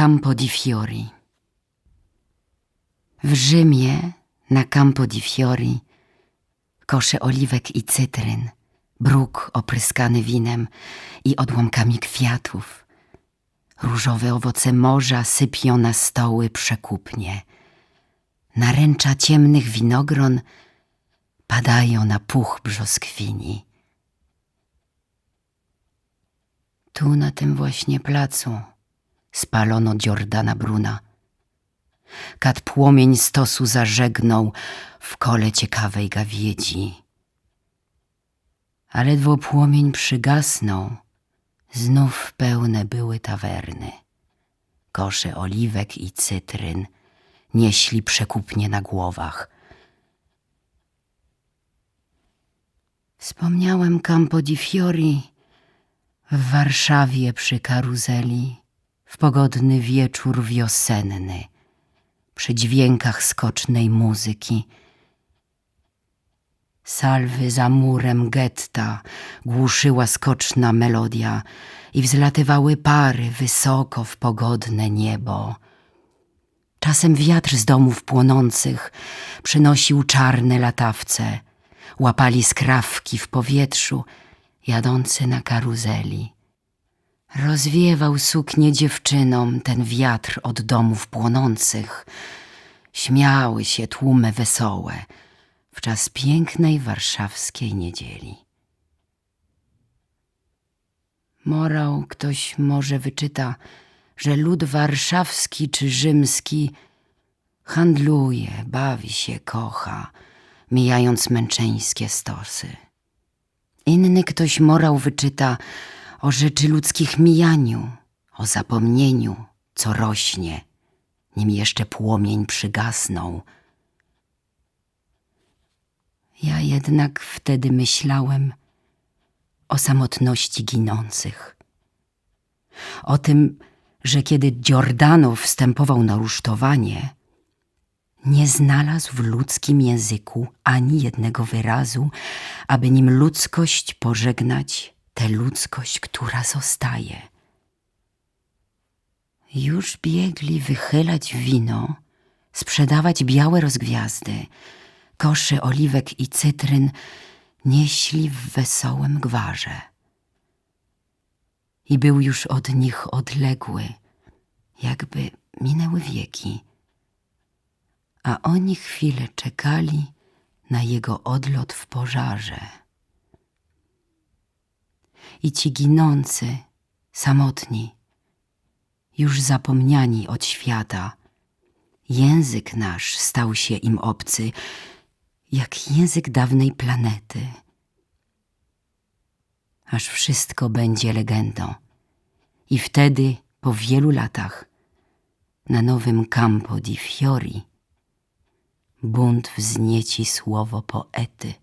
Campo di Fiori. W Rzymie na Campo di Fiori kosze oliwek i cytryn, bruk opryskany winem i odłamkami kwiatów. Różowe owoce morza sypią na stoły przekupnie. Naręcza ciemnych winogron padają na puch brzoskwini. Tu na tym właśnie placu spalono Giordana Bruna. Kat płomień stosu zażegnął w kole ciekawej gawiedzi. A ledwo płomień przygasnął, znów pełne były tawerny. Kosze oliwek i cytryn nieśli przekupnie na głowach. Wspomniałem Campo di Fiori w Warszawie przy karuzeli, w pogodny wieczór wiosenny, przy dźwiękach skocznej muzyki. Salwy za murem getta głuszyła skoczna melodia i wzlatywały pary wysoko w pogodne niebo. Czasem wiatr z domów płonących przynosił czarne latawce, łapali skrawki w powietrzu, jadący na karuzeli. Rozwiewał suknie dziewczynom ten wiatr od domów płonących. Śmiały się tłumy wesołe w czas pięknej warszawskiej niedzieli. Morał ktoś może wyczyta, że lud warszawski czy rzymski handluje, bawi się, kocha, mijając męczeńskie stosy. Inny ktoś morał wyczyta o rzeczy ludzkich mijaniu, o zapomnieniu, co rośnie, nim jeszcze płomień przygasnął. Ja jednak wtedy myślałem o samotności ginących. O tym, że kiedy Giordano wstępował na rusztowanie, nie znalazł w ludzkim języku ani jednego wyrazu, aby nim ludzkość pożegnać tę ludzkość, która zostaje. Już biegli wychylać wino, sprzedawać białe rozgwiazdy, kosze oliwek i cytryn nieśli w wesołym gwarze. I był już od nich odległy, jakby minęły wieki a oni chwilę czekali na jego odlot w pożarze. I ci ginący, samotni, już zapomniani od świata, język nasz stał się im obcy, jak język dawnej planety. Aż wszystko będzie legendą. I wtedy, po wielu latach, na nowym Campo di Fiori, bunt wznieci słowo poety.